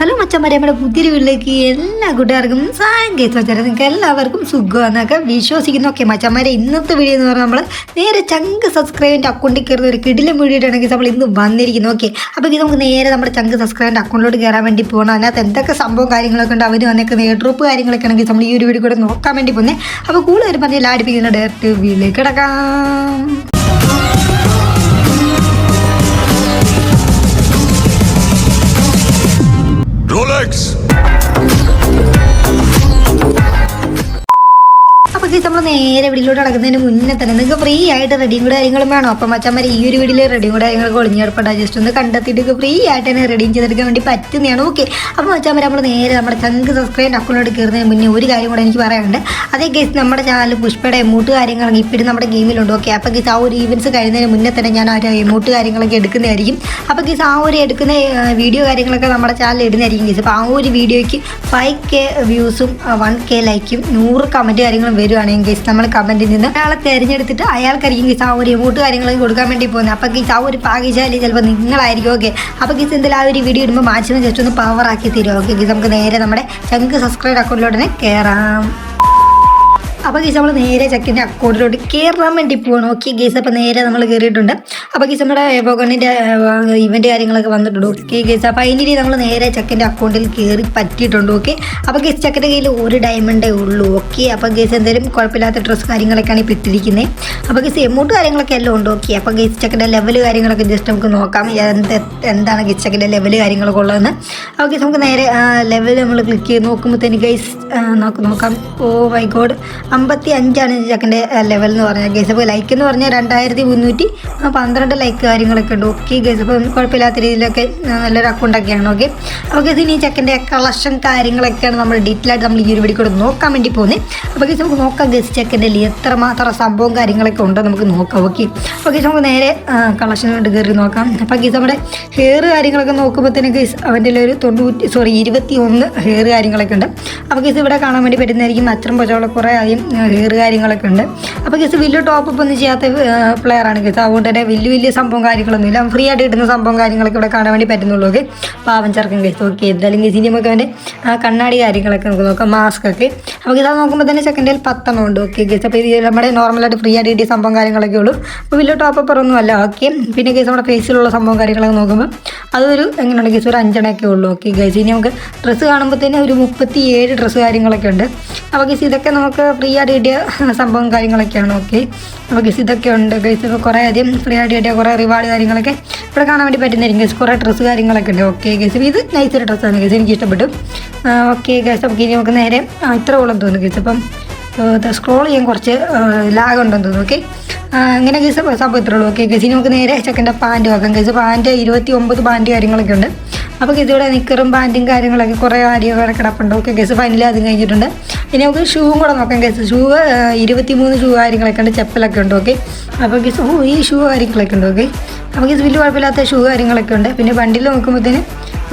Hello മച്ചന്മാരെ നമ്മുടെ പുതിയൊരു വീട്ടിലേക്ക് എല്ലാ കൂട്ടുകാർക്കും സാങ്കേതിക വെച്ചാൽ നിങ്ങൾക്ക് എല്ലാവർക്കും സുഖമെന്നൊക്കെ വിശ്വസിക്കുന്നു. ഓക്കെ മച്ചന്മാരെ ഇന്നത്തെ വീഡിയോ എന്ന് പറഞ്ഞാൽ നമ്മൾ നേരെ ചങ്ക് സബ്സ്ക്രൈബിന്റെ അക്കൗണ്ടിൽ കയറുന്ന ഒരു കിടിലം വീഡിയോട്ടാണെങ്കിൽ നമ്മൾ ഇന്ന് വന്നിരിക്കുന്നു. ഓക്കെ അപ്പോൾ ഇത് നമുക്ക് നേരെ നമ്മുടെ ചങ്ക് സബ്സ്ക്രൈബിന്റെ അക്കൗണ്ടിലോട്ട് കയറാൻ വേണ്ടി പോകണം അതിനകത്ത് എന്തൊക്കെ സംഭവം കാര്യങ്ങളൊക്കെ ഉണ്ട് അവർ വന്നേക്കുന്ന നേട്രൂപ്പ് കാര്യങ്ങളൊക്കെ ആണെങ്കിൽ നമ്മൾ ഈ ഒരു വീഡിയോ കൂടെ നോക്കാൻ വേണ്ടി പോകുന്നത് അപ്പോൾ കൂടുതൽ പറഞ്ഞ് ലാടിപ്പിക്കുന്ന ഡയറക്റ്റ് വീട്ടിലേക്ക് കിടക്കാം. Rolex! അപ്പോൾ നമ്മൾ നേരെ വീട്ടിലോട്ട് നടക്കുന്നതിന് മുന്നേ തന്നെ. നിങ്ങൾക്ക് ഫ്രീ ആയിട്ട് റെഡിയും കൂടെ കാര്യങ്ങളും വേണം? അപ്പം അച്ഛന്മാർ ഈ ഒരു വീഡിയോയിൽ റെഡിയും കൂടെ കാര്യങ്ങളൊക്കെ ഒളിഞ്ഞെടുപ്പണ്ട. ജസ്റ്റ് ഒന്ന് കണ്ടെത്തിയിട്ട് ഫ്രീ ആയിട്ട് തന്നെ റെഡിയും ചെയ്തെടുക്കാൻ വേണ്ടി പറ്റുന്നതാണ്. ഓക്കെ അപ്പോൾ അച്ഛന്മാർ നമ്മൾ നേരെ നമ്മുടെ ചങ്ക് സബ്സ്ക്രൈബ് അക്കൗണ്ടിലോട്ട് കയറുന്നതിന് മുന്നേ ഒരു കാര്യം കൂടെ എനിക്ക് പറയാനുണ്ട്. അതേ ഗൈസ് നമ്മുടെ ചാനൽ പുഷ്പയുടെ എമൗട്ട് കാര്യങ്ങളൊക്കെ ഇപ്പോഴും നമ്മുടെ ഗെയിമിലുണ്ട് ഓക്കെ അപ്പോൾ ഗൈസ് ആ ഒരു ഈവൻസ് കഴിയുന്നതിന് മുന്നേ തന്നെ ഞാൻ ആ ഒരു എമൗട്ട് കാര്യങ്ങളൊക്കെ എടുക്കുന്നതായിരിക്കും. അപ്പോൾ ഗൈസ് ആ ഒരു എടുക്കുന്ന വീഡിയോ കാര്യങ്ങളൊക്കെ നമ്മുടെ ചാനൽ ഇടുന്നതായിരിക്കും ഗൈസ് അപ്പോൾ ആ ഒരു വീഡിയോയ്ക്ക് ഫൈവ് കെ വ്യൂസും വൺ കെ ലൈക്കും നൂറ് കമന്റ് കാര്യങ്ങളും വരുവാണെങ്കിൽ കേസ് നമ്മൾ കമന്റിൽ നിന്ന് ഒരാളെ തിരഞ്ഞെടുത്തിട്ട് അയാൾക്കായിരിക്കും ഗീസ് ആ ഒരു എമൗണ്ട് കാര്യങ്ങളൊക്കെ കൊടുക്കാൻ വേണ്ടി പോകുന്നത്. അപ്പൊ ഗീസ് ആ ഒരു ഭാഗ്യശാലി ചിലപ്പോൾ നിങ്ങളായിരിക്കും. ഓക്കെ അപ്പൊ ഗീസ് എന്തായാലും ആ ഒരു വീഡിയോ ഇടുമ്പോൾ മാക്സിമം ജസ്റ്റ് ഒന്ന് പവർ ആക്കി തരും ഓക്കെ ഗീസ് നമുക്ക് നേരെ നമ്മുടെ ചങ്ക് സബ്സ്ക്രൈബ് അക്കൗണ്ടിലോട്ട് തന്നെ കയറാം അപ്പോൾ ഗീസ് നമ്മൾ നേരെ ചെക്കിന്റെ അക്കൗണ്ടിലോട്ട് കയറാൻ വേണ്ടി പോകണം ഓക്കെ ഗീസ് അപ്പോൾ നേരെ നമ്മൾ കയറിയിട്ടുണ്ട് അപ്പോൾ ഗീസ് നമ്മുടെ പോകണിന്റെ ഇവന്റ് കാര്യങ്ങളൊക്കെ വന്നിട്ടുണ്ട്. ഓക്കെ ഗീസ് അപ്പോൾ അതിന്റെ നമ്മൾ നേരെ ചെക്കിന്റെ അക്കൗണ്ടിൽ കയറി പറ്റിയിട്ടുണ്ട്. ഓക്കെ അപ്പോൾ ഗീസ് ചെക്കിന്റെ കയ്യിൽ ഒരു ഡയമണ്ടേ ഉള്ളൂ. ഓക്കെ അപ്പോൾ ഗീസ് എന്തെങ്കിലും കുഴപ്പമില്ലാത്ത ഡ്രസ്സ് കാര്യങ്ങളൊക്കെയാണ് ഇപ്പോൾ ഇട്ടിരിക്കുന്നത് അപ്പോൾ ഗീസ് എമൗണ്ട് കാര്യങ്ങളൊക്കെ എല്ലാം ഉണ്ട്. ഓക്കെ അപ്പോൾ ഗീസ് ചെക്കിന്റെ ലെവൽ കാര്യങ്ങളൊക്കെ ജസ്റ്റ് നമുക്ക് നോക്കാം. എന്ത് എന്താണ് ഗീസ് ചെക്കിന്റെ ലെവൽ കാര്യങ്ങളൊക്കെ ഉള്ളതെന്ന്. അപ്പോൾ ഗീസ് നമുക്ക് നേരെ ലെവൽ നമ്മൾ ക്ലിക്ക് ചെയ്ത് നോക്കുമ്പോഴത്തേന് ഗൈസ് നമുക്ക് നോക്കാം. ഓ മൈ ഗോഡ് അമ്പത്തി അഞ്ചാണ് ചക്കന്റെ ലെവൽ എന്ന് പറഞ്ഞാൽ ഗൈസ് അപ്പോൾ ലൈക്ക് എന്ന് പറഞ്ഞാൽ രണ്ടായിരത്തി മുന്നൂറ്റി പന്ത്രണ്ട് ലൈക്ക് കാര്യങ്ങളൊക്കെ ഉണ്ട്. ഓക്കെ ഗൈസ് അപ്പോൾ കുഴപ്പമില്ലാത്ത രീതിയിലൊക്കെ നല്ലൊരു അക്കൗണ്ടൊക്കെയാണ് ഓക്കെ അപ്പോൾ ഗൈസ് ഇനി ചക്കന്റെ കളക്ഷൻ കാര്യങ്ങളൊക്കെയാണ് നമ്മൾ ഡീറ്റെയിൽ ആയിട്ട് നമ്മൾ ഈ ഒരു വീഡിയോ കൂടെ നോക്കാൻ വേണ്ടി പോകുന്നത്. അപ്പോൾ ഗൈസ് നമുക്ക് നോക്കാം ഗൈസ് ചെക്കന്റെ എത്രമാത്രം സംഭവം കാര്യങ്ങളൊക്കെ ഉണ്ടോ നമുക്ക് നോക്കാം. ഓക്കെ അപ്പോൾ ഗൈസ് നമുക്ക് നേരെ കളക്ഷൻ കളക്ഷനോട്ട് കയറി നോക്കാം. അപ്പോൾ ഗൈസ് നമ്മുടെ ഹെയർ കാര്യങ്ങളൊക്കെ നോക്കുമ്പോൾ തന്നെ ഗൈസ് അവന്റെ ഒരു തൊണ്ണൂറ്റി സോറി ഇരുപത്തി ഒന്ന് ഹെയർ കാര്യങ്ങളൊക്കെ ഉണ്ട്. അപ്പോൾ ഗൈസ് ഇവിടെ കാണാൻ വേണ്ടി പറ്റുന്നതായിരിക്കും. അച്ഛൻ പച്ചവള കുറേ അധികം ഹെയർ കാര്യങ്ങളൊക്കെ ഉണ്ട്. അപ്പോൾ ഗസ് വലിയ ടോപ്പ് ഒന്നും ചെയ്യാത്ത പ്ലെയറാണ് ഗസ്. അതുകൊണ്ട് തന്നെ വലിയ വലിയ സംഭവം കാര്യങ്ങളൊന്നുമില്ല. ഫ്രീ ആയിട്ട് കിട്ടുന്ന സംഭവം കാര്യങ്ങളൊക്കെ ഇവിടെ കാണാൻ വേണ്ടി പറ്റുന്നുള്ളൂ ഓക്കെ പാവം ചെറുക്കൻ ഗസ്. ഓക്കെ എന്തായാലും ഗൈസ് ഇനി നമുക്ക് അവന്റെ കണ്ണാടി കാര്യങ്ങളൊക്കെ നമുക്ക് നോക്കാം. മാസ്ക് ഒക്കെ. അപ്പോൾ ഇതാ നോക്കുമ്പോൾ തന്നെ സെക്കൻഡിൽ പത്തെണ്ണം ഉണ്ട്. Okay guys. അപ്പോൾ ഇത് നമ്മുടെ നോർമലായിട്ട് ഫ്രീ ആയിട്ട് കിട്ടിയ സംഭവം കാര്യങ്ങളൊക്കെ ഉള്ളൂ. അപ്പോൾ വലിയ ടോപ്പ് ഒന്നും അല്ല. ഓക്കെ പിന്നെ ഗസ് നമ്മുടെ ഫേസിലുള്ള സംഭവം കാര്യങ്ങളൊക്കെ നോക്കുമ്പോൾ അതൊരു എങ്ങനെയുണ്ട് ഗസ്? ഒരു അഞ്ചെണ്ണൊക്കെ ഉള്ളൂ. Okay guys. ഇനി നമുക്ക് ഡ്രസ്സ് കാണുമ്പോൾ തന്നെ ഒരു മുപ്പത്തി ഏഴ് ഡ്രസ്സ് കാര്യങ്ങളൊക്കെ ഉണ്ട്. അപ്പോൾ ഗസ് ഇതൊക്കെ നമുക്ക് ഫ്രീ ആയിട്ട് കിട്ടിയ സംഭവം കാര്യങ്ങളൊക്കെയാണ് ഓക്കെ അപ്പോൾ ഗസ് ഇതൊക്കെ ഉണ്ട്. ഗസ് ഇപ്പോൾ കുറേ അധികം ഫ്രീ ആയിട്ട് കിട്ടിയ കുറേ റിവാർഡ് കാര്യങ്ങളൊക്കെ ഇവിടെ കാണാൻ വേണ്ടി പറ്റുന്നതായിരിക്കും. ഗസ് കുറേ ഡ്രസ്സ് കാര്യങ്ങളൊക്കെ ഉണ്ട് ഓക്കെ ഗസ് ഇത് നൈസ് ഒരു ഡ്രസ്സാണ് ഗസ് എനിക്ക് ഇഷ്ടപ്പെട്ടു. ഓക്കെ ഗസ് നമുക്ക് ഇനി നമുക്ക് നേരെ ഇത്ര ഓളം തോന്നുന്നു ഗസ് അപ്പം സ്ക്രോൾ ചെയ്യാൻ കുറച്ച് ലാഗ് ഉണ്ടെന്ന് തോന്നുന്നു ഓക്കെ അങ്ങനെ കേസ് സംഭവം ഇത്രേ ഉള്ളൂ. ഓക്കെ കേസ് ഇനി നമുക്ക് നേരെ ചെക്കന്റെ പാന്റ് നോക്കാം. കേസ് പാന്റ് ഇരുപത്തി ഒമ്പത് പാന്റ് കാര്യങ്ങളൊക്കെ ഉണ്ട്. അപ്പോൾ ഗസിയുടെ നിക്കറും പാന്റും കാര്യങ്ങളൊക്കെ കുറേ കാര്യങ്ങളൊക്കെ കിടപ്പുണ്ട്. ഓക്കെ കേസ് ഫൈനലി അതും കഴിഞ്ഞിട്ടുണ്ട്. ഇനി നമുക്ക് ഷൂവും കൂടെ നോക്കാം കേസ് ഷൂ ഇരുപത്തി മൂന്ന് ഷൂ കാര്യങ്ങളൊക്കെ ഉണ്ട് ചെപ്പലൊക്കെ ഉണ്ട് ഓക്കെ. അപ്പോൾ കേസ് ഈ ഷൂ കാര്യങ്ങളൊക്കെ ഉണ്ട് ഓക്കെ. അപ്പോൾ കേസ് വലിയ കുഴപ്പമില്ലാത്ത ഷൂ കാര്യങ്ങളൊക്കെ ഉണ്ട്. പിന്നെ വണ്ടിയിൽ നോക്കുമ്പോഴത്തേന്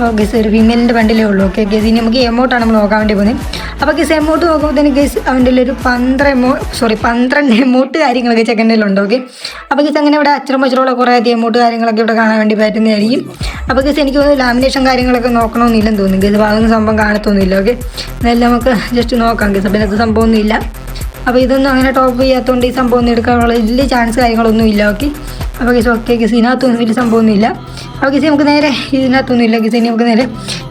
ഓക്കെ സാർ ഫീമെയിലിന്റെ വണ്ടിയിലേ ഉള്ളൂ. ഓക്കെ ഗസ് ഇനി നമുക്ക് എമൗണ്ടാണ് നമ്മൾ നോക്കാൻ വേണ്ടി പോകുന്നത് അപ്പോൾ ഗസ് എമൗണ്ട് നോക്കുമ്പോഴത്തേന് ഗസ് അവന്റെ ഒരു പന്ത്രണ്ട് എമൗ സോറി പന്ത്രണ്ട് എമൗണ്ട് കാര്യങ്ങളൊക്കെ ചെക്കൻഡിലുണ്ട് ഓക്കെ. അപ്പോൾ ഗസ് അങ്ങനെ ഇവിടെ അച്ചറും പച്ചറുള്ള കുറേ അധികം എമൗണ്ട് കാര്യങ്ങളൊക്കെ ഇവിടെ കാണാൻ വേണ്ടി പറ്റുന്നതായിരിക്കും. അപ്പോൾ ഗസ് എനിക്ക് തോന്നുന്നു ലാമിനേഷൻ കാര്യങ്ങളൊക്കെ നോക്കണമെന്നില്ലെന്ന് തോന്നുന്നു. ഗസ് അതൊന്നും സംഭവം കാണത്തൊന്നുമില്ല. ഓക്കെ. എന്നാലും നമുക്ക് ജസ്റ്റ് നോക്കാം ഗസ് അപ്പം സംഭവമൊന്നുമില്ല. അപ്പോൾ ഇതൊന്നും അങ്ങനെ ടോപ്പ് ചെയ്യാത്തതുകൊണ്ട് ഈ സംഭവം ഒന്നും എടുക്കാനുള്ള വലിയ ചാൻസ് കാര്യങ്ങളൊന്നും ഇല്ല ഓക്കെ അപ്പോൾ കിസ് ഓക്കെ കിസ് ഇതിനകത്തൊന്നും വലിയ സംഭവമൊന്നുമില്ല. അപ്പോൾ കിസ് നമുക്ക് നേരെ ഇതിനകത്തൊന്നും ഇല്ല കിസ് ഇനി നമുക്ക് നേരെ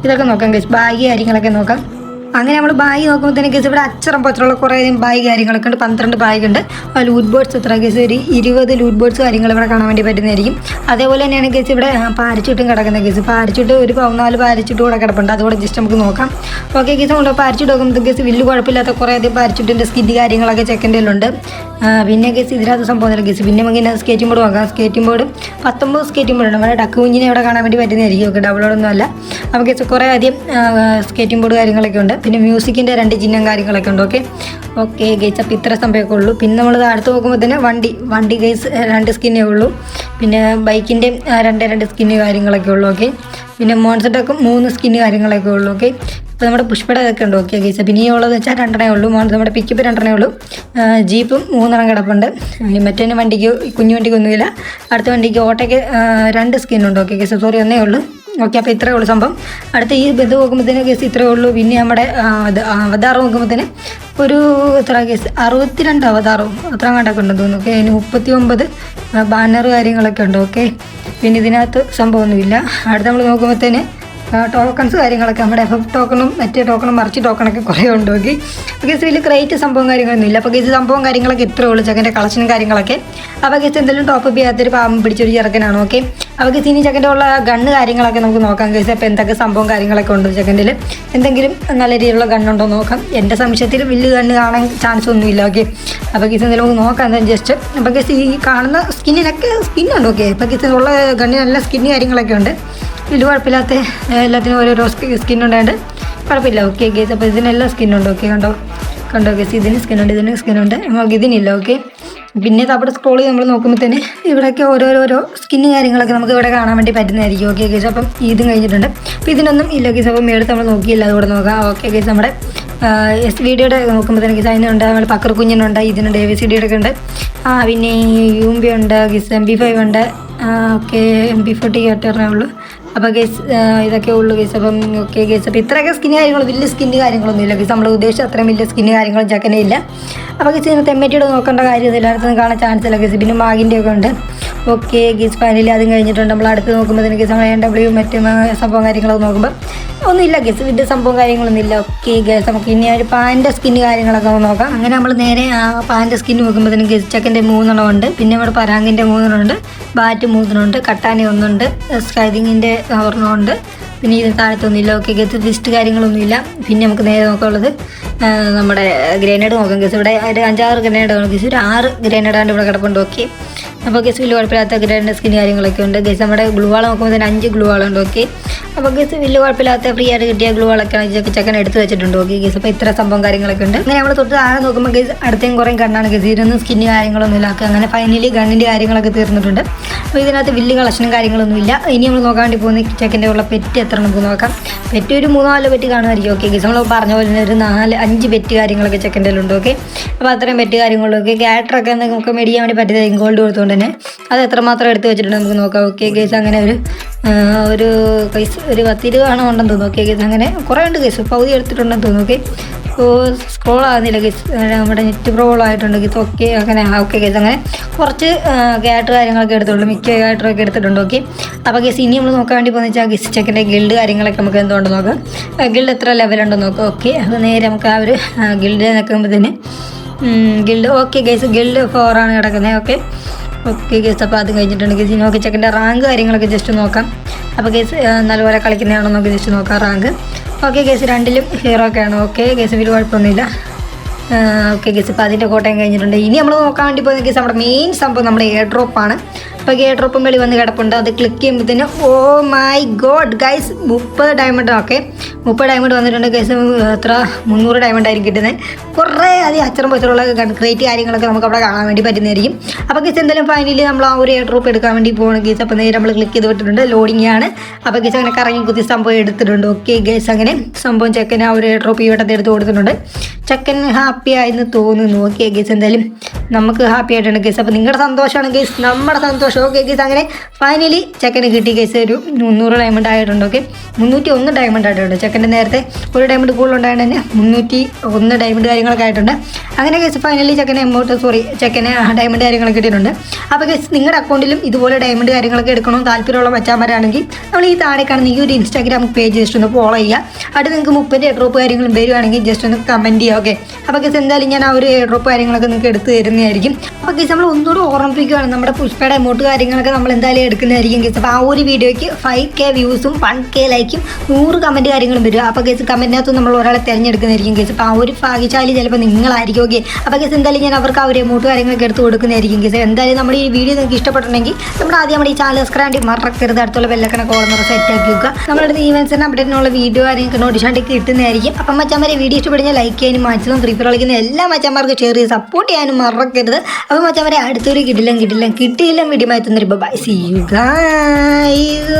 ഇതൊക്കെ നോക്കാം കിസ് ബാഗ് കാര്യങ്ങളൊക്കെ നോക്കാം. അങ്ങനെ നമ്മൾ ബാഗ് നോക്കുമ്പോൾ കേസ് ഇവിടെ അച്ചറം പൊച്ചറുള്ള കുറേ ബാഗ് കാര്യങ്ങളൊക്കെ ഉണ്ട്. പന്ത്രണ്ട് ബാഗ് ഉണ്ട് ആ ലൂട്ട് ബോർഡ്സ് എത്ര കേസ് ഒരു ഇരുപത് ലൂട്ട് ബോർഡ്സ് കാര്യങ്ങൾ ഇവിടെ കാണാൻ വേണ്ടി പറ്റുന്നതായിരിക്കും. അതേപോലെ തന്നെയാണ് കേസ് ഇവിടെ പാരച്ചൂട്ടും കിടക്കുന്ന കേസ് പാരച്ചൂട്ട് ഒരു പതിനാല് പാരച്ചൂട്ട് കൂടെ കിടപ്പുണ്ട്. അതുകൂടെ ജസ്റ്റ് നമുക്ക് നോക്കാം. ഓക്കെ കേസ് നമ്മൾ പാരച്ചൂട്ട് നോക്കുമ്പോൾ കേസ് വലിയ കുഴപ്പമില്ലാത്ത കുറേ അധികം പാരച്ചൂട്ടിന്റെ സ്കിറ്റ് കാര്യങ്ങളൊക്കെ ചെക്കന്റെ ഉണ്ട് പിന്നെ ഗസ് ഇതിനകത്ത് സംഭവം ഗസ് പിന്നെ ഇങ്ങനെ സ്കേറ്റിംഗ് ബോർഡ് നോക്കാം സ്കേറ്റിംഗ് ബോർഡ് പത്തൊമ്പത് സ്കേറ്റിംഗ് ബോർഡ് നമ്മുടെ ഡക്ക് കുഞ്ഞിനെ ഇവിടെ കാണാൻ വേണ്ടി പറ്റുന്നതായിരിക്കും. ഓക്കെ ഡബിളോടൊന്നും അല്ല. അപ്പോൾ ഗസ് കുറേ അധികം സ്കേറ്റിംഗ് ബോർഡ് കാര്യങ്ങളൊക്കെ ഉണ്ട്. പിന്നെ മ്യൂസിക്കിന്റെ രണ്ട് ചിഹ്നം കാര്യങ്ങളൊക്കെ ഉണ്ട്. ഓക്കെ? ഓക്കെ ഗേസ് അപ്പോൾ ഇത്ര സംഭവമൊക്കെ ഉള്ളൂ. പിന്നെ നമ്മൾ അടുത്ത് നോക്കുമ്പോൾ തന്നെ വണ്ടി വണ്ടി ഗേസ് രണ്ട് സ്കിന്നേ ഉള്ളൂ. പിന്നെ ബൈക്കിന്റെ രണ്ട് രണ്ട് സ്കിന്ന് കാര്യങ്ങളൊക്കെ ഉള്ളൂ ഓക്കെ പിന്നെ മോൺസെറ്റൊക്കെ മൂന്ന് സ്കിന്ന് കാര്യങ്ങളൊക്കെ ഉള്ളൂ ഓക്കെ ഇപ്പോൾ നമ്മുടെ പുഷ്പയുടെ ഇതൊക്കെ ഉണ്ട് ഓക്കെ ഗേസ് പിന്നെ ഈ ഉള്ളതെന്ന് വെച്ചാൽ രണ്ടെണ്ണേ ഉള്ളൂ. മോൺ നമ്മുടെ പിക്കപ്പ് രണ്ടെണ്ണേ ഉള്ളൂ. ജീപ്പും മൂന്നെണ്ണം കിടപ്പുണ്ട്. മറ്റേ വണ്ടിക്ക് കുഞ്ഞു വണ്ടിക്ക് ഒന്നുമില്ല. അടുത്ത വണ്ടിക്ക് ഓട്ടോയ്ക്ക് രണ്ട് സ്കിന്നുണ്ട് ഓക്കെ ഗേസ് സോറി ഒന്നേ ഉള്ളൂ. ഓക്കെ അപ്പോൾ ഇത്രയേ ഉള്ളൂ സംഭവം. അടുത്ത ഈ ഇത് നോക്കുമ്പോഴത്തേന് കേസ് ഇത്രയേ ഉള്ളൂ. പിന്നെ നമ്മുടെ അവതാർ നോക്കുമ്പോഴത്തേന് ഒരു എത്ര കേസ് അറുപത്തിരണ്ട് അവതാറും. അത്ര കണ്ടൊക്കെ ഉണ്ടെന്ന് തോന്നുന്നു. ഓക്കെ അതിന് മുപ്പത്തി ഒമ്പത് ബാനർ കാര്യങ്ങളൊക്കെ ഉണ്ട്. ഓക്കെ പിന്നെ ഇതിനകത്ത് സംഭവമൊന്നുമില്ല. അടുത്ത നമ്മൾ നോക്കുമ്പോഴത്തേന് ടോക്കൺസ് കാര്യങ്ങളൊക്കെ നമ്മുടെ എഫ് ടോക്കണും മറ്റേ ടോക്കണും മറിച്ച് ടോക്കണൊക്കെ കുറേ ഉണ്ടാക്കി അപ്പോൾ കേസ് വലിയ ക്രേറ്റ് സംഭവം കാര്യങ്ങളൊന്നും ഇല്ല. അപ്പോൾ കേസ് സംഭവം കാര്യങ്ങളൊക്കെ ഇത്രേ ഉള്ളൂ. ചെക്കന്റെ കളക്ഷനും കാര്യങ്ങളൊക്കെ. അപ്പോൾ കേസ് എന്തെങ്കിലും ടോപ്പ് ചെയ്യാത്തൊരു പാമ്പ് പിടിച്ചൊരു ചെറുക്കനാണ് ഓക്കെ അപ്പോൾ കേസ് ഇനി ചെക്കന്റെ ഉള്ള ഗണ്ണ് കാര്യങ്ങളൊക്കെ നമുക്ക് നോക്കാം. കേസ് അപ്പോൾ എന്തൊക്കെ സംഭവം കാര്യങ്ങളൊക്കെ ഉണ്ട് ചെക്കന്റെ എന്തെങ്കിലും നല്ല രീതിയിലുള്ള ഗണ്ണുണ്ടോ നോക്കാം. എന്റെ സംശയത്തിൽ വലിയ ഗണ്ണ് കാണാൻ ചാൻസ് ഒന്നുമില്ല ഓക്കെ അപ്പോൾ കേസ് എന്തെങ്കിലും നമുക്ക് നോക്കാം എന്തായാലും ജസ്റ്റ് അപ്പോൾ കേസ് ഈ കാണുന്ന സ്കിന്നിനൊക്കെ സ്കിന്നുണ്ട് ഓക്കെ അപ്പോൾ കേസ് ഉള്ള ഗണ്ണിനെല്ലാം സ്കിന്ന് കാര്യങ്ങളൊക്കെ ഉണ്ട്. വലിയ കുഴപ്പമില്ലാത്ത എല്ലാത്തിനും ഓരോരോ സ്കിൻ ഉണ്ടായത് കുഴപ്പമില്ല. ഓക്കെ ഗേസ് അപ്പോൾ ഇതിനെല്ലാം ഉണ്ട്. ഓക്കെ കണ്ടോ? കണ്ടോ ഗേസ് ഇതിന് സ്കിന്നുണ്ട് ഇതിന് സ്കിന്നുണ്ട് നമുക്ക് ഇതിനില്ല ഓക്കെ പിന്നെ അവിടെ സ്ക്രോൾ ചെയ്ത് നമ്മൾ നോക്കുമ്പോൾ തന്നെ ഇവിടെയൊക്കെ ഓരോരോരോ സ്കിന്ന് കാര്യങ്ങളൊക്കെ നമുക്ക് ഇവിടെ കാണാൻ വേണ്ടി പറ്റുന്നതായിരിക്കും. ഓക്കെ ഗേസ് അപ്പം ഇതും കഴിഞ്ഞിട്ടുണ്ട്. അപ്പോൾ ഇതിനൊന്നും ഇല്ല ഗേസ് അപ്പം മേടത്ത് നമ്മൾ നോക്കിയില്ല. അതുകൂടെ നോക്കാം. ഓക്കെ ഗേസ് നമ്മുടെ എസ് വീഡിയോയുടെ തന്നെ ഗീസ് അതിനുണ്ട് നമ്മുടെ പക്കർ കുഞ്ഞിനുണ്ട് ഇതിനുണ്ട് എ വി സി ഡിയുടെ ഒക്കെ ഉണ്ട്. ആ പിന്നെ യു എം ബി ഉണ്ട് ഗീസ് എം ബി ഫൈവ് ഉണ്ട്. ഓക്കെ എം ബി ഫോർട്ടി കേട്ടേ ഉള്ളൂ അപ്പോൾ ഗസ് ഇതൊക്കെ ഉള്ളൂ ഗസ് അപ്പം ഓക്കെ ഗസ് അപ്പോൾ ഇത്രയൊക്കെ സ്കിന്ന് കാര്യങ്ങൾ വലിയ സ്കിന്ന് കാര്യങ്ങളൊന്നും ഇല്ല ഗസ് നമ്മൾ ഉദ്ദേശിച്ച അത്രയും വലിയ സ്കിന്ന് കാര്യങ്ങളും ചക്കനെ ഇല്ല. അപ്പോൾ ഗസ് ഇതിന് തെമ്മറ്റിയുടെ നോക്കേണ്ട കാര്യം എല്ലായിടത്തും കാണാൻ ചാൻസ് ഇല്ല ഗസ് പിന്നെ മാഗിന്റെ ഒക്കെ ഉണ്ട്. ഓക്കെ ഗീസ് ഫൈനലി അതും കഴിഞ്ഞിട്ടുണ്ട്. നമ്മൾ അടുത്ത് നോക്കുമ്പോൾ എനിക്ക് സമയം ഡബ്ല്യു മറ്റും സംഭവം കാര്യങ്ങളൊക്കെ നോക്കുമ്പോൾ ഒന്നുമില്ല ഗസ് വിഡ് സംഭവം കാര്യങ്ങളൊന്നും ഇല്ല ഓക്കെ ഗസ് നമുക്ക് ഇനി ഒരു പാന്റെ സ്കിന്ന് കാര്യങ്ങളൊക്കെ നോക്കാം. അങ്ങനെ നമ്മൾ നേരെ ആ പാന്റെ സ്കിൻ നോക്കുമ്പോഴത്തേനും ഗസ് ചക്കന്റെ മൂന്നെണ്ണം ഉണ്ട്. പിന്നെ നമ്മുടെ പരാങ്കിന്റെ മൂന്നെണ്ണം ഉണ്ട്. ബാറ്റ് മൂന്നെണ്ണം ഉണ്ട്. കട്ടാനി ഒന്നുണ്ട്. സ്കൈതിങ്ങിന്റെ ഒരെണ്ണം ഉണ്ട്. പിന്നെ ഇത് താഴത്തൊന്നുമില്ല. ഓക്കെ ഗസ് ലിസ്റ്റ് കാര്യങ്ങളൊന്നുമില്ല. പിന്നെ നമുക്ക് നേരെ നോക്കാനുള്ളത് നമ്മുടെ ഗ്രനേഡ് നോക്കാം ഗസ്. ഇവിടെ ഒരു അഞ്ചാറ് ഗ്രനേഡാണ് ഗസ്. ഒരു ആറ് ഗ്രനേഡാണ് ഇവിടെ കിടപ്പുണ്ട്. ഓക്കെ. അപ്പോൾ ഗസ് വലിയ കുഴപ്പമില്ലാത്ത ഗ്രനേഡ് സ്കിൻ കാര്യങ്ങളൊക്കെ ഉണ്ട്. ഗസ് നമ്മുടെ ഗ്ലൂ വാൾ നോക്കുമ്പോൾ തന്നെ അഞ്ച് ഗ്ലൂ വാളുണ്ട് ഓക്കെ അപ്പോൾ ഗസ് വലിയ കുഴപ്പമില്ലാത്ത ഫ്രീ ആയിട്ട് കിട്ടിയ ഗ്ലൂ വാളൊക്കെ ചെക്കൻ ചക്കൻ എടുത്ത് വെച്ചിട്ടുണ്ട് ഓക്കെ ഗസ്? അപ്പോൾ ഇത്ര സംഭവം കാര്യങ്ങളൊക്കെ ഉണ്ട്. അങ്ങനെ നമ്മൾ തൊട്ട് താഴെ നോക്കുമ്പോൾ ഗസ് അടുത്തേയും കുറേ കണ്ണാണ് ഗസ്. ഇതിനൊന്നും സ്കിന്ന് കാര്യങ്ങളൊന്നും ഇല്ല അങ്ങനെ ഫൈനലി ഗണ്ണിന്റെ കാര്യങ്ങളൊക്കെ തീർന്നിട്ടുണ്ട്. അപ്പോൾ ഇതിനകത്ത് വലിയ കളക്ഷനും കാര്യങ്ങളൊന്നും ഇല്ല. ഇനി നമ്മൾ നോക്കാൻ വേണ്ടി പോകുന്ന ചെക്കന്റെ ഉള്ള പെറ്റ് എത്ര നമുക്ക് നോക്കാം. പെറ്റ് ഒരു മൂന്നോ നാലോ പെറ്റ് കാണുമായിരിക്കും ഓക്കെ ഗസ്? നമ്മൾ പറഞ്ഞ പോലെ തന്നെ ഒരു നാല് അഞ്ച് പെറ്റ് കാര്യങ്ങളൊക്കെ ചെക്കന്റെ ഉണ്ട് ഓക്കെ അപ്പോൾ അത്രയും പെറ്റ് കാര്യങ്ങളൊക്കെ ക്യാരക്ടറൊക്കെ നമുക്ക് മേടിക്കാൻ വേണ്ടി പറ്റിയതായിരിക്കും ഗോൾഡ് കൊടുത്തുകൊണ്ട് തന്നെ അത് എത്രമാത്രം എടുത്ത് വെച്ചിട്ടുണ്ട് നമുക്ക് നോക്കാം. ഓക്കെ കേസ് അങ്ങനെ ഒരു ഒരു കൈസ് ഒരു പത്തിരുവാണ് ഉണ്ടെന്ന് തോന്നുന്നു. ഓക്കെ കേസ് അങ്ങനെ കുറേ ഉണ്ട് കേസ് പകുതി എടുത്തിട്ടുണ്ടെന്ന് തോന്നുന്നു. ഓക്കെ ഇപ്പോൾ സ്ക്രോൾ ആകുന്നില്ല കേസ് നമ്മുടെ നെറ്റ് പ്രോബ്ലം ആയിട്ടുണ്ട് കേസ് ഓക്കെ അങ്ങനെ ഓക്കെ കേസ് അങ്ങനെ കുറച്ച് ക്യാരക്ടർ കാര്യങ്ങളൊക്കെ എടുത്തിട്ടുണ്ട്. മിക്ക ക്യാരക്ടറൊക്കെ എടുത്തിട്ടുണ്ട്. ഓക്കെ അപ്പോൾ കേസ് ഇനി നമ്മൾ നോക്കാൻ വേണ്ടി പോകുന്ന വെച്ചാൽ ഗിസ് ചെക്കിന്റെ ഗിൽഡ് കാര്യങ്ങളൊക്കെ നമുക്ക് എന്തുകൊണ്ട് നോക്കാം. ഗിൽഡ് എത്ര ലെവലുണ്ടെന്ന് നോക്കാം. ഓക്കെ അപ്പോൾ നേരെ നമുക്ക് ആ ഒരു ഗിൽഡ് തന്നെ ഗിൽഡ് ഓക്കെ ഗേസ് ഗിൽഡ് ഫോറാണ് കിടക്കുന്നത്. ഓക്കെ ഓക്കെ കേസ് അപ്പോൾ അത് കഴിഞ്ഞിട്ടുണ്ടെങ്കിൽ ഗേസ് നോക്കി ചെക്കന്റെ റാങ്ക് കാര്യങ്ങളൊക്കെ ജസ്റ്റ് നോക്കാം. അപ്പോൾ കേസ് നല്ലപോലെ കളിക്കുന്നതാണോ നമുക്ക് ജസ്റ്റ് നോക്കാം റാങ്ക് ഓക്കെ കേസ് രണ്ടിലും ഹീറോ ആണ്. ഓക്കെ കേസ് വലിയ കുഴപ്പമൊന്നുമില്ല. ഓക്കെ കേസ് ഇപ്പോൾ അതിന്റെ കോട്ടയം കഴിഞ്ഞിട്ടുണ്ട്. ഇനി നമ്മൾ നോക്കാൻ വേണ്ടി പോകുന്ന കേസ് നമ്മുടെ മെയിൻ സംഭവം നമ്മുടെ എയർ ഡ്രോപ്പാണ് അപ്പോൾ ഗേ ഡ്രോപ്പും വെളി വന്ന് കിടപ്പുണ്ട്. അത് ക്ലിക്ക് ചെയ്യുമ്പോഴത്തേന് ഓ മൈ ഗോഡ് ഗൈസ് മുപ്പത് ഡയമണ്ട് ഓക്കെ മുപ്പത് ഡയമണ്ട് വന്നിട്ടുണ്ട് ഗൈസ് എത്ര? മുന്നൂറ് ഡയമണ്ട് ആയിരിക്കും കിട്ടുന്നത് കുറേ അധികം അച്ചറും പച്ചറുള്ള ക്രേറ്റ് കാര്യങ്ങളൊക്കെ നമുക്ക് അവിടെ കാണാൻ വേണ്ടി പറ്റുന്നതായിരിക്കും. അപ്പോൾ ഗീസ് എന്തായാലും ഫൈനലി നമ്മൾ ആ ഒരു എയർ ഡ്രോപ്പ് എടുക്കാൻ വേണ്ടി പോകണം ഗീസ് അപ്പോൾ നേരെ നമ്മൾ ക്ലിക്ക് ചെയ്ത് വിട്ടിട്ടുണ്ട്. ലോഡിംഗ് ആണ്. അപ്പോൾ ഗീസ് അങ്ങനെ കറങ്ങി കുത്തി സംഭവം എടുത്തിട്ടുണ്ട്. ഓക്കെ ഗേസ് അങ്ങനെ സംഭവം ചെക്കൻ ആ ഒരു എയർ ഡ്രോപ്പ് ഈ വട്ടത്തെ എടുത്ത് കൊടുത്തിട്ടുണ്ട്. ചെക്കൻ ഹാപ്പി ആയെന്ന് തോന്നുന്നു. ഓക്കെ ഗേസ് എന്തായാലും നമുക്ക് ഹാപ്പി ആയിട്ടുണ്ട് ഗേസ് അപ്പോൾ നിങ്ങളുടെ സന്തോഷമാണ് ഗേസ് നമ്മുടെ സന്തോഷം. ഓക്കെ കേസ് അങ്ങനെ ഫൈനലി ചെക്കന് കിട്ടി കേസ് ഒരു മുന്നൂറ് ഡയമണ്ട് ആയിട്ടുണ്ട് ഓക്കെ മുന്നൂറ്റി ഒന്ന് ഡയമണ്ട് ആയിട്ടുണ്ട്. ചെക്കന്റെ നേരത്തെ ഒരു ഡയമണ്ട് കൂടുതലുണ്ടായത് തന്നെ മുന്നൂറ്റി ഒന്ന് ഡയമണ്ട് കാര്യങ്ങളൊക്കെ ആയിട്ടുണ്ട്. അങ്ങനെ കേസ് ഫൈനലി ചെക്കനെ എമൗണ്ട് സോറി ചെക്കനെ ഡയമണ്ട് കാര്യങ്ങളൊക്കെ കിട്ടിയിട്ടുണ്ട്. അപ്പോൾ കേസ് നിങ്ങളുടെ അക്കൗണ്ടിലും ഇതുപോലെ ഡയമണ്ട് കാര്യങ്ങളൊക്കെ എടുക്കണമെന്ന് താല്പര്യമുള്ള മച്ചാന്മാരാണെങ്കിൽ നമ്മൾ ഈ താഴെ കാണുന്ന ഈ ഒരു ഇൻസ്റ്റാഗ്രാം പേജ് ജസ്റ്റ് ഒന്ന് ഫോളോ ചെയ്യുക. അടുത്ത് നിങ്ങൾക്ക് മുപ്പത് ഡ്രോപ്പ് കാര്യങ്ങളും വരുവാണെങ്കിൽ ജസ്റ്റ് ഒന്ന് കമന്റ് ചെയ്യുക ഓക്കെ അപ്പോൾ കേസ് എന്തായാലും ഞാൻ ആ ഒരു ഡ്രോപ്പ് കാര്യങ്ങളൊക്കെ നിങ്ങൾക്ക് എടുത്ത് തരുന്നതായിരിക്കും. അപ്പോൾ കേസ് നമ്മൾ ഒന്നുകൂടെ ഓർമ്മിപ്പിക്കുകയാണ് നമ്മുടെ പുഷ്പയുടെ എമൗണ്ട് കാര്യങ്ങളൊക്കെ നമ്മൾ എന്തായാലും എടുക്കുന്നതായിരിക്കും ഗസ് അപ്പോൾ ആ ഒരു വീഡിയോയ്ക്ക് ഫൈവ് കെ വ്യൂസും വൺ കെ ലൈക്കും നൂറ് കമന്റ് കാര്യങ്ങളും വരും. അപ്പോൾ ഗസ് കമന്റിനകത്ത് നമ്മൾ ഒരാളെ തിരഞ്ഞെടുക്കുന്നതായിരിക്കും ഗസ് അപ്പോൾ ആ ഒരു ഭാഗ്യശാലി ചിലപ്പോൾ നിങ്ങളായിരിക്കും ഓക്കെ അപ്പോൾ ഗസ് എന്തായാലും ഞാൻ അവർക്ക് ആ ഒരു എമൗണ്ട് കാര്യങ്ങളൊക്കെ എടുത്ത് കൊടുക്കുന്നതായിരിക്കും ഗസ് എന്തായാലും നമ്മുടെ ഈ വീഡിയോ നിങ്ങൾക്ക് ഇഷ്ടപ്പെട്ടിട്ടുണ്ടെങ്കിൽ നമ്മൾ ആദ്യം നമ്മുടെ ഈ ചാനൽ സബ്സ്ക്രൈബ് മറക്കരുത്. അടുത്തുള്ള ബെല്ലക്കണ കോളർ സെറ്റ് ആക്കി വെക്കുക. നമ്മുടെ ഈവൻസിന് അപ്ഡേറ്റിനുള്ള വീഡിയോ കാര്യങ്ങൾക്ക് നോട്ടിഫിക്കേഷൻ കിട്ടുന്നതായിരിക്കും. അപ്പം മച്ചാമാരെ വീഡിയോ ഇഷ്ടപ്പെടുന്ന ലൈക്ക് ചെയ്യാനും മാക്സിമം ഫ്രീ ഫയർ കളിക്കുന്ന എല്ലാ മച്ചാമാർക്കും ഷെയർ ചെയ്ത് സപ്പോർട്ട് ചെയ്യാനും മറക്കരുത്. അപ്പം മച്ചാമാരെ അടുത്തൊരു കിട്ടില്ല കിട്ടില്ല കിട്ടിയില്ല വീഡിയോ മാറ്റുന്നൊരു ബൈ സി യു ഗൈസ്